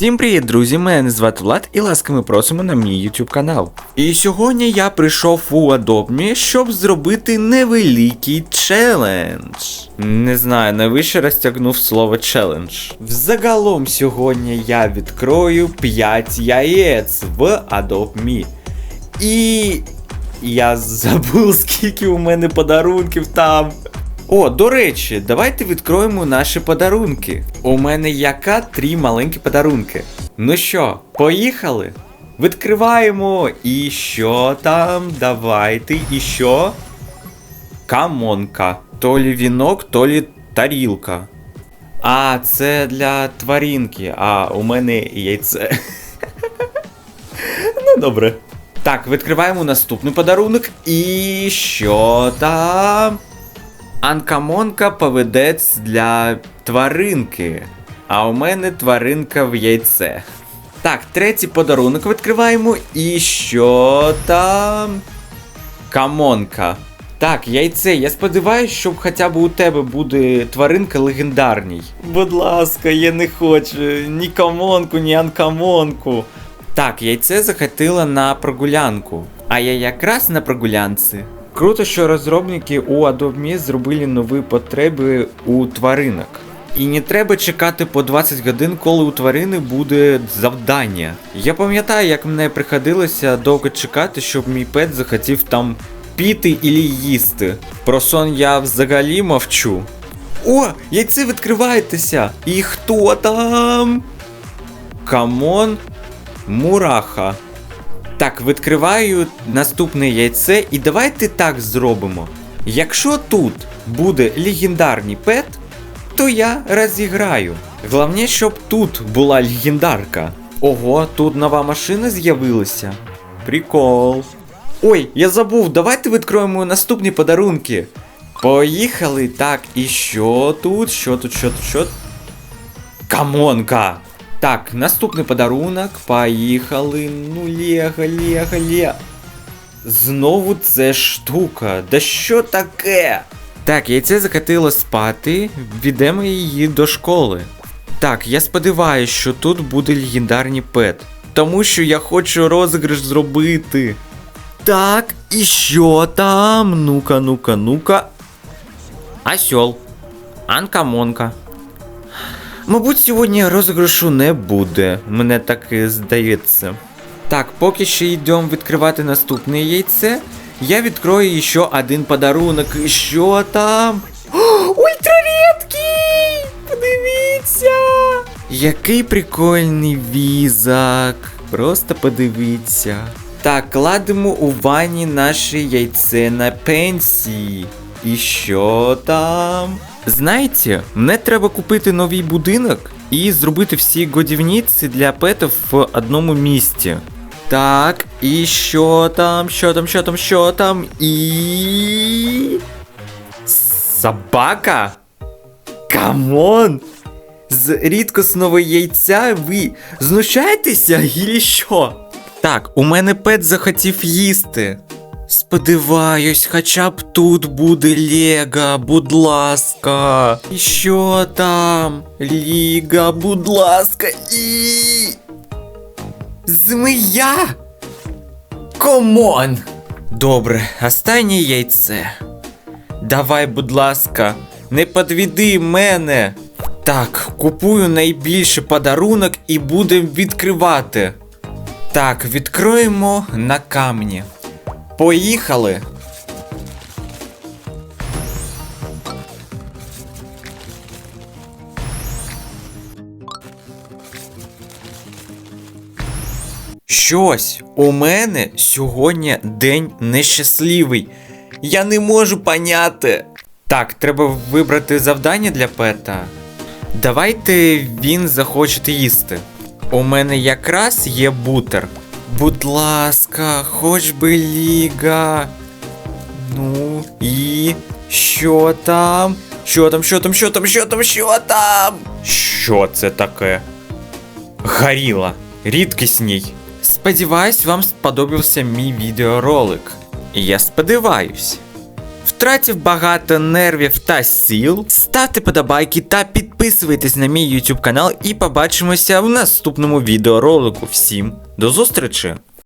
Всім привіт, друзі! Мене звати Влад і ласками просимо на мій YouTube канал. І сьогодні я прийшов у Adobe, щоб зробити невеликий челендж. Не знаю, найвище розтягнув слово челендж. Взагалом сьогодні я відкрою 5 яєць в Adobe. І я забув, скільки у мене подарунків там. О, до речі, давайте відкроємо наші подарунки. У мене яка три маленькі подарунки. Ну що, поїхали? Відкриваємо. І що там? Давайте. І що? Камонка. То лі вінок, то лі тарілка. А, це для тваринки. А, у мене яйце. Ну, добре. Так, відкриваємо наступний подарунок. І що там? Анкамонка поведець для тваринки. А у мене тваринка в яйце. Так, третій подарунок відкриваємо. І що там? Камонка. Так, яйце. Я сподіваюся, що хоча б у тебе буде тваринка легендарній. Будь ласка, я не хочу ні камонку, ні анкамонку. Так, яйце захотіло на прогулянку. А я якраз на прогулянці. Круто, що розробники у Adobe зробили нові потреби у тваринок. І не треба чекати по 20 годин, коли у тварини буде завдання. Я пам'ятаю, як мене приходилося довго чекати, щоб мій пет захотів там піти і їсти. Про сон я взагалі мовчу. О, яйце відкриваєтеся! І хто там? Камон, мураха. Так, відкриваю наступне яйце, і давайте так зробимо. Якщо тут буде легендарний пет, то я розіграю. Головне, щоб тут була легендарка. Ого, тут нова машина з'явилася. Прикол. Ой, я забув, давайте відкроємо наступні подарунки. Поїхали. Так, і що тут? Що тут, що тут, що тут? Камонка! Так, наступний подарунок. Поїхали. Ну, Лего, Лего, Лего. Знову це штука. Да що таке? Так, яйце закатило спати. Відемо її до школи. Так, я сподіваюся, що тут буде легендарний пет. Тому що я хочу розіграш зробити. Так, і що там? Ну-ка, ну-ка, ну-ка. Осьол. Анкамонка. Мабуть, сьогодні розіграшу не буде, мене так і здається. Так, поки ще йдемо відкривати наступне яйце, я відкрою ще один подарунок. Що там? О, ультрарідкий! Подивіться! Який прикольний візак. Просто подивіться. Так, кладемо у ванні наше яйце на пенсії. І що там? Знаєте, мені треба купити новий будинок і зробити всі годівниці для петів в одному місці. Так, і що там, що там, що там, що там, і. Собака? Камон! З рідкісного яйця ви знущаєтеся, і що? Так, у мене пет захотів їсти. Сподіваюсь, хоча б тут буде Лего, будь ласка. І що там? Ліга, будь ласка, і. Змія? Комон! Добре, останнє яйце. Давай, будь ласка, не подвіди мене. Так, купую найбільший подарунок і будемо відкривати. Так, відкроємо на камні. Поїхали. Щось у мене сьогодні день нещасливий. Я не можу поняти. Так, треба вибрати завдання для пета. Давайте він захоче їсти. У мене якраз є бутер. Будь ласка, хоч би ліга. Ну і що там? Що там, що там, що там, що там, що там? Що це таке? Горіла. Рідкісній. Сподіваюсь, вам сподобався мій відеоролик. Я сподіваюсь. Втратив багато нервів та сил. Ставте подобайки та підписуйтесь на мій YouTube канал і побачимося в наступному відеоролику. Всім до зустрічі!